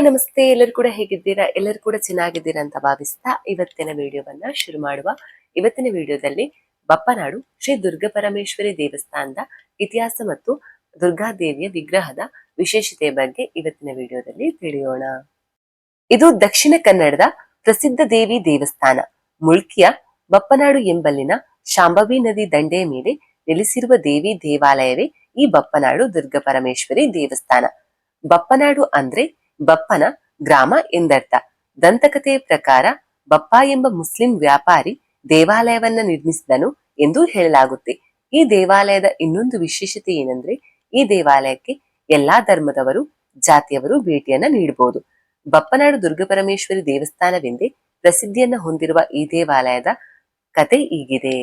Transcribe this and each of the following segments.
Hi ನಮಸ್ತೆ, ಎಲ್ಲರೂ ಕೂಡ ಹೇಗಿದ್ದೀರಾ? ಎಲ್ಲರೂ ಕೂಡ ಚೆನ್ನಾಗಿದ್ದೀರಾ ಅಂತ ಭಾವಿಸ್ತಾ ಇವತ್ತಿನ ವಿಡಿಯೋವನ್ನ ಶುರು ಮಾಡುವ. ಇವತ್ತಿನ ವಿಡಿಯೋದಲ್ಲಿ ಬಪ್ಪನಾಡು ಶ್ರೀ ದುರ್ಗಾ ಪರಮೇಶ್ವರಿ ದೇವಸ್ಥಾನದ ಇತಿಹಾಸ ಮತ್ತು ದುರ್ಗಾದೇವಿಯ ವಿಗ್ರಹದ ವಿಶೇಷತೆ ಬಗ್ಗೆ ಇವತ್ತಿನ ವಿಡಿಯೋದಲ್ಲಿ ತಿಳಿಯೋಣ. ಇದು ದಕ್ಷಿಣ ಕನ್ನಡದ ಪ್ರಸಿದ್ಧ ದೇವಿ ದೇವಸ್ಥಾನ. ಮುಳ್ಕಿಯ ಬಪ್ಪನಾಡು ಎಂಬಲ್ಲಿನ ಶಾಂಭವಿ ನದಿ ದಂಡೆಯ ಮೇಲೆ ನೆಲೆಸಿರುವ ದೇವಿ ದೇವಾಲಯವೇ ಈ ಬಪ್ಪನಾಡು ದುರ್ಗಾ ಪರಮೇಶ್ವರಿ ದೇವಸ್ಥಾನ. ಬಪ್ಪನಾಡು ಅಂದ್ರೆ ಬಪ್ಪನ ಗ್ರಾಮ ಎಂದರ್ಥ. ದಂತಕಥೆಯ ಪ್ರಕಾರ ಬಪ್ಪ ಎಂಬ ಮುಸ್ಲಿಂ ವ್ಯಾಪಾರಿ ದೇವಾಲಯವನ್ನ ನಿರ್ಮಿಸಿದನು ಎಂದು ಹೇಳಲಾಗುತ್ತೆ. ಈ ದೇವಾಲಯದ ಇನ್ನೊಂದು ವಿಶೇಷತೆ ಏನಂದ್ರೆ ಈ ದೇವಾಲಯಕ್ಕೆ ಎಲ್ಲಾ ಧರ್ಮದವರು, ಜಾತಿಯವರು ಭೇಟಿಯನ್ನ ನೀಡಬಹುದು ಬಪ್ಪನಾಡು ದುರ್ಗಪರಮೇಶ್ವರಿ ದೇವಸ್ಥಾನವೆಂದೇ ಪ್ರಸಿದ್ಧಿಯನ್ನ ಹೊಂದಿರುವ ಈ ದೇವಾಲಯದ ಕತೆ ಈಗಿದೆ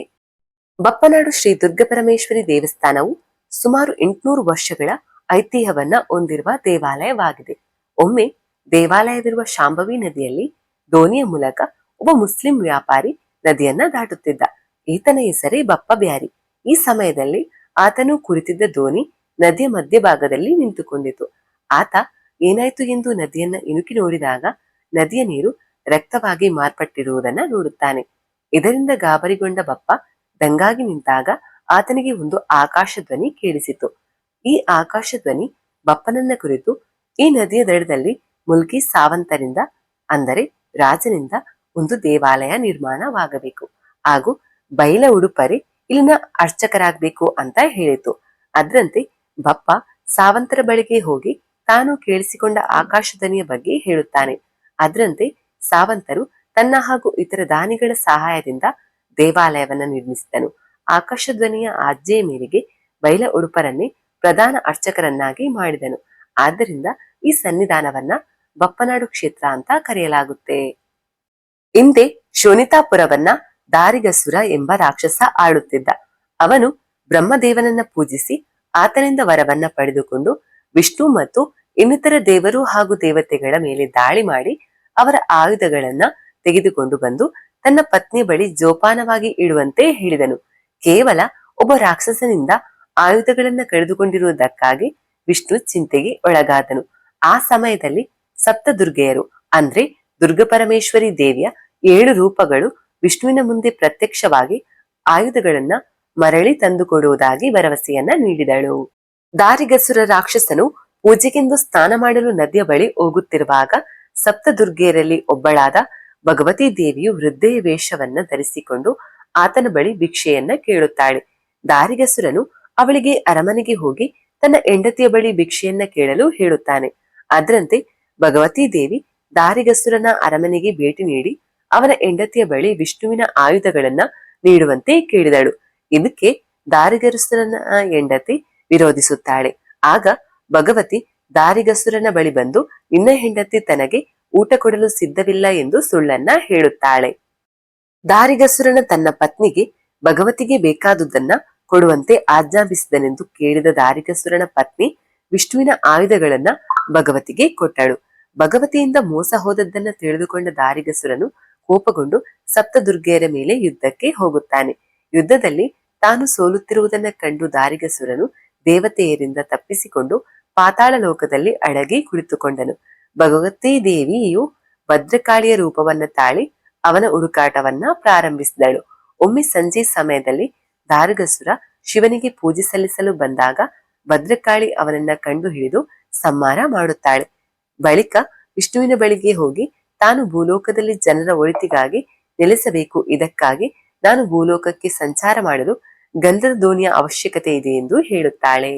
ಬಪ್ಪನಾಡು ಶ್ರೀ ದುರ್ಗಪರಮೇಶ್ವರಿ ದೇವಸ್ಥಾನವು ಸುಮಾರು ಎಂಟುನೂರು ವರ್ಷಗಳ ಐತಿಹ್ಯವನ್ನ ಹೊಂದಿರುವ ದೇವಾಲಯವಾಗಿದೆ. ಒಮ್ಮೆ ದೇವಾಲಯವಿರುವ ಶಾಂಭವಿ ನದಿಯಲ್ಲಿ ದೋಣಿಯ ಮೂಲಕ ಒಬ್ಬ ಮುಸ್ಲಿಂ ವ್ಯಾಪಾರಿ ನದಿಯನ್ನ ದಾಟುತ್ತಿದ್ದ. ಈತನ ಹೆಸರೇ ಬಪ್ಪ ಬ್ಯಾರಿ. ಈ ಸಮಯದಲ್ಲಿ ಆತನು ಕುರಿತಿದ್ದ ದೋಣಿ ನದಿಯ ಮಧ್ಯಭಾಗದಲ್ಲಿ ನಿಂತುಕೊಂಡಿತು. ಆತ ಏನಾಯ್ತು ಎಂದು ನದಿಯನ್ನ ಇಣುಕಿ ನೋಡಿದಾಗ ನದಿಯ ನೀರು ರಕ್ತವಾಗಿ ಮಾರ್ಪಟ್ಟಿರುವುದನ್ನ ನೋಡುತ್ತಾನೆ. ಇದರಿಂದ ಗಾಬರಿಗೊಂಡ ಬಪ್ಪ ದಂಗಾಗಿ ನಿಂತಾಗ ಆತನಿಗೆ ಒಂದು ಆಕಾಶ ಧ್ವನಿ ಕೇಳಿಸಿತು. ಈ ಆಕಾಶ ಧ್ವನಿ ಬಪ್ಪನನ್ನ ಕುರಿತು ಈ ನದಿಯ ದಡದಲ್ಲಿ ಮುಲ್ಕಿ ಸಾವಂತರಿಂದ, ಅಂದರೆ ರಾಜನಿಂದ ಒಂದು ದೇವಾಲಯ ನಿರ್ಮಾಣವಾಗಬೇಕು. ಹಾಗೂ ಬೈಲ ಉಡುಪರಿ ಇಲ್ಲಿನ ಅರ್ಚಕರಾಗಬೇಕು ಅಂತ ಹೇಳಿತು. ಅದರಂತೆ ಬಪ್ಪ ಸಾವಂತರ ಬಳಿಗೆ ಹೋಗಿ ತಾನು ಕೇಳಿಸಿಕೊಂಡ ಆಕಾಶದನಿಯ ಬಗ್ಗೆ ಹೇಳುತ್ತಾನೆ. ಅದರಂತೆ ಸಾವಂತರು ತನ್ನ ಹಾಗೂ ಇತರ ದಾನಿಗಳ ಸಹಾಯದಿಂದ ದೇವಾಲಯವನ್ನು ನಿರ್ಮಿಸಿದನು. ಆಕಾಶಧ್ವನಿಯ ಆಜ್ಞೆಯ ಮೇರೆಗೆ ಬೈಲ ಉಡುಪರನ್ನೇ ಪ್ರಧಾನ ಅರ್ಚಕರನ್ನಾಗಿ ಮಾಡಿದನು. ಆದ್ದರಿಂದ ಈ ಸನ್ನಿಧಾನವನ್ನ ಬಪ್ಪನಾಡು ಕ್ಷೇತ್ರ ಅಂತ ಕರೆಯಲಾಗುತ್ತೆ. ಹಿಂದೆ ಶೋನಿತಾಪುರವನ್ನ ದಾರಿಗಸುರ ಎಂಬ ರಾಕ್ಷಸ ಆಳುತ್ತಿದ್ದ. ಅವನು ಬ್ರಹ್ಮದೇವನನ್ನ ಪೂಜಿಸಿ ಆತನಿಂದ ವರವನ್ನ ಪಡೆದುಕೊಂಡು ವಿಷ್ಣು ಮತ್ತು ಇನ್ನಿತರ ದೇವರು ಹಾಗೂ ದೇವತೆಗಳ ಮೇಲೆ ದಾಳಿ ಮಾಡಿ ಅವರ ಆಯುಧಗಳನ್ನ ತೆಗೆದುಕೊಂಡು ಬಂದು ತನ್ನ ಪತ್ನಿ ಬಳಿ ಜೋಪಾನವಾಗಿ ಇಡುವಂತೆ ಹೇಳಿದನು. ಕೇವಲ ಒಬ್ಬ ರಾಕ್ಷಸನಿಂದ ಆಯುಧಗಳನ್ನ ಕಳೆದುಕೊಂಡಿರುವುದಕ್ಕಾಗಿ ವಿಷ್ಣು ಚಿಂತೆಗೆ ಒಳಗಾದನು. ಆ ಸಮಯದಲ್ಲಿ ಸಪ್ತದುರ್ಗೆಯರು, ಅಂದ್ರೆ ದುರ್ಗಪರಮೇಶ್ವರಿ ದೇವಿಯ ಏಳು ರೂಪಗಳು ವಿಷ್ಣುವಿನ ಮುಂದೆ ಪ್ರತ್ಯಕ್ಷವಾಗಿ ಆಯುಧಗಳನ್ನ ಮರಳಿ ತಂದುಕೊಡುವುದಾಗಿ ಭರವಸೆಯನ್ನ ನೀಡಿದಳು. ದಾರಿಗಸುರ ರಾಕ್ಷಸನು ಪೂಜೆಗೆಂದು ಸ್ನಾನ ಮಾಡಲು ನದಿಯ ಬಳಿ ಹೋಗುತ್ತಿರುವಾಗ ಸಪ್ತದುರ್ಗೆಯರಲ್ಲಿ ಒಬ್ಬಳಾದ ಭಗವತಿ ದೇವಿಯು ವೃದ್ಧೆಯ ವೇಷವನ್ನ ಧರಿಸಿಕೊಂಡು ಆತನ ಬಳಿ ಭಿಕ್ಷೆಯನ್ನ ಕೇಳುತ್ತಾಳೆ. ದಾರಿಗಸುರನು ಅವಳಿಗೆ ಅರಮನೆಗೆ ಹೋಗಿ ತನ್ನ ಹೆಂಡತಿಯ ಬಳಿ ಭಿಕ್ಷೆಯನ್ನ ಕೇಳಲು ಹೇಳುತ್ತಾನೆ. ಅದರಂತೆ ಭಗವತಿ ದೇವಿ ದಾರಿಗಸುರನ ಅರಮನೆಗೆ ಭೇಟಿ ನೀಡಿ ಅವನ ಹೆಂಡತಿಯ ಬಳಿ ವಿಷ್ಣುವಿನ ಆಯುಧಗಳನ್ನ ನೀಡುವಂತೆ ಕೇಳಿದಳು. ಇದಕ್ಕೆ ದಾರಿಗಸುರನ ಹೆಂಡತಿ ವಿರೋಧಿಸುತ್ತಾಳೆ. ಆಗ ಭಗವತಿ ದಾರಿಗಸುರನ ಬಳಿ ಬಂದು ನಿನ್ನ ಹೆಂಡತಿ ತನಗೆ ಊಟ ಕೊಡಲು ಸಿದ್ಧವಿಲ್ಲ ಎಂದು ಸುಳ್ಳನ್ನ ಹೇಳುತ್ತಾಳೆ. ದಾರಿಗಸುರನ ತನ್ನ ಪತ್ನಿಗೆ ಭಗವತಿಗೆ ಬೇಕಾದುದನ್ನ ಕೊಡುವಂತೆ ಆಜ್ಞಾಪಿಸಿದನೆಂದು ಕೇಳಿದ ದಾರಿಗಸುರನ ಪತ್ನಿ ವಿಷ್ಣುವಿನ ಆಯುಧಗಳನ್ನ ಭಗವತಿಗೆ ಕೊಟ್ಟಳು. ಭಗವತಿಯಿಂದ ಮೋಸ ಹೋದದ್ದನ್ನ ತಿಳಿದುಕೊಂಡ ದಾರಿಗಸುರನು ಕೋಪಗೊಂಡು ಸಪ್ತದುರ್ಗೆಯರ ಮೇಲೆ ಯುದ್ಧಕ್ಕೆ ಹೋಗುತ್ತಾನೆ. ಯುದ್ಧದಲ್ಲಿ ತಾನು ಸೋಲುತ್ತಿರುವುದನ್ನ ಕಂಡು ದಾರಿಗಸುರನು ದೇವತೆಯರಿಂದ ತಪ್ಪಿಸಿಕೊಂಡು ಪಾತಾಳ ಲೋಕದಲ್ಲಿ ಅಡಗಿ ಕುಳಿತುಕೊಂಡನು. ಭಗವತಿ ದೇವಿಯು ಭದ್ರಕಾಳಿಯ ರೂಪವನ್ನ ತಾಳಿ ಅವನ ಹುಡುಕಾಟವನ್ನ ಪ್ರಾರಂಭಿಸಿದಳು. ಒಮ್ಮೆ ಸಂಜೆ ಸಮಯದಲ್ಲಿ ದಾರಿಗಸುರ ಶಿವನಿಗೆ ಪೂಜೆ ಸಲ್ಲಿಸಲು ಬಂದಾಗ ಭದ್ರಕಾಳಿ ಅವನನ್ನ ಕಂಡು ಹಿಡಿದು ಸಂಹಾರ ಮಾಡುತ್ತಾಳೆ. ಬಳಿಕ ವಿಷ್ಣುವಿನ ಬಳಿಗೆ ಹೋಗಿ ತಾನು ಭೂಲೋಕದಲ್ಲಿ ಜನರ ಒಳಿತಿಗಾಗಿ ನೆಲೆಸಬೇಕು. ಇದಕ್ಕಾಗಿ ನಾನು ಭೂಲೋಕಕ್ಕೆ ಸಂಚಾರ ಮಾಡಲು ಗಂಧದ ದೋಣಿಯ ಅವಶ್ಯಕತೆ ಇದೆ ಎಂದು ಹೇಳುತ್ತಾಳೆ.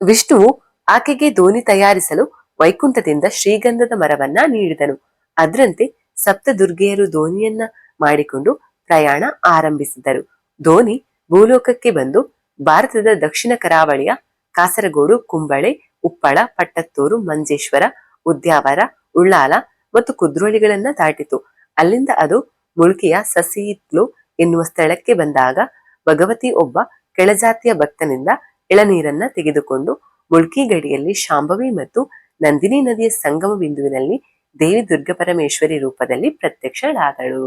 ವಿಷ್ಣುವು ಆಕೆಗೆ ದೋಣಿ ತಯಾರಿಸಲು ವೈಕುಂಠದಿಂದ ಶ್ರೀಗಂಧದ ಮರವನ್ನ ನೀಡಿದನು. ಅದರಂತೆ ಸಪ್ತ ದುರ್ಗೆಯರು ದೋಣಿಯನ್ನ ಮಾಡಿಕೊಂಡು ಪ್ರಯಾಣ ಆರಂಭಿಸಿದರು. ಧೋನಿ ಭೂಲೋಕಕ್ಕೆ ಬಂದು ಭಾರತದ ದಕ್ಷಿಣ ಕರಾವಳಿಯ ಕಾಸರಗೋಡು, ಕುಂಬಳೆ, ಉಪ್ಪಳ, ಪಟ್ಟತ್ತೂರು, ಮಂಜೇಶ್ವರ, ಉದ್ಯಾವರ, ಉಳ್ಳಾಲ ಮತ್ತು ಕುದ್ರೋಳಿಗಳನ್ನ ದಾಟಿತು. ಅಲ್ಲಿಂದ ಅದು ಮುಳ್ಕಿಯ ಸಸಿಯಿತ್ಲು ಎನ್ನುವ ಸ್ಥಳಕ್ಕೆ ಬಂದಾಗ ಭಗವತಿ ಒಬ್ಬ ಕೆಳಜಾತಿಯ ಭಕ್ತನಿಂದ ಎಳನೀರನ್ನ ತೆಗೆದುಕೊಂಡು ಮುಳ್ಕಿ ಗಡಿಯಲ್ಲಿ ಶಾಂಭವಿ ಮತ್ತು ನಂದಿನಿ ನದಿಯ ಸಂಗಮ ಬಿಂದುವಿನಲ್ಲಿ ದೇವಿ ದುರ್ಗಪರಮೇಶ್ವರಿ ರೂಪದಲ್ಲಿ ಪ್ರತ್ಯಕ್ಷಳಾದಳು.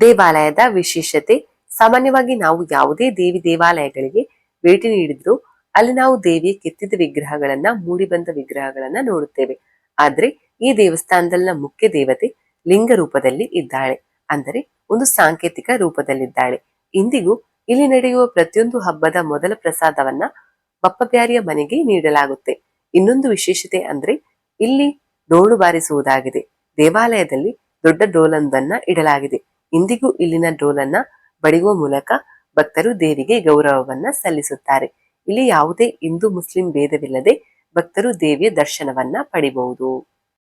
ದೇವಾಲಯದ ವಿಶೇಷತೆ ಸಾಮಾನ್ಯವಾಗಿ ನಾವು ಯಾವುದೇ ದೇವಿ ದೇವಾಲಯಗಳಿಗೆ ಭೇಟಿ ನೀಡಿದ್ರು ಅಲ್ಲಿ ನಾವು ದೇವಿಯ ಕೆತ್ತಿದ ವಿಗ್ರಹಗಳನ್ನ, ಮೂಡಿ ಬಂದ ವಿಗ್ರಹಗಳನ್ನ ನೋಡುತ್ತೇವೆ. ಆದ್ರೆ ಈ ದೇವಸ್ಥಾನದಲ್ಲಿನ ಮುಖ್ಯ ದೇವತೆ ಲಿಂಗ ರೂಪದಲ್ಲಿ ಇದ್ದಾಳೆ. ಅಂದರೆ ಒಂದು ಸಾಂಕೇತಿಕ ರೂಪದಲ್ಲಿದ್ದಾಳೆ. ಇಂದಿಗೂ ಇಲ್ಲಿ ನಡೆಯುವ ಪ್ರತಿಯೊಂದು ಹಬ್ಬದ ಮೊದಲ ಪ್ರಸಾದವನ್ನ ಬಪ್ಪಬ್ಯಾರಿಯ ಮನೆಗೆ ನೀಡಲಾಗುತ್ತೆ. ಇನ್ನೊಂದು ವಿಶೇಷತೆ ಅಂದ್ರೆ ಇಲ್ಲಿ ಡೋಲು ಬಾರಿಸುವುದಾಗಿದೆ. ದೇವಾಲಯದಲ್ಲಿ ದೊಡ್ಡ ಡೋಲೊಂದನ್ನ ಇಡಲಾಗಿದೆ. ಇಂದಿಗೂ ಇಲ್ಲಿನ ಡೋಲನ್ನ ಬಡಿಯುವ ಮೂಲಕ ಭಕ್ತರು ದೇವಿಗೆ ಗೌರವವನ್ನ ಸಲ್ಲಿಸುತ್ತಾರೆ. ಇಲ್ಲಿ ಯಾವುದೇ ಹಿಂದೂ, ಮುಸ್ಲಿಂ ಭೇದವಿಲ್ಲದೆ ಭಕ್ತರು ದೇವಿಯ ದರ್ಶನವನ್ನ ಪಡಿಬಹುದು.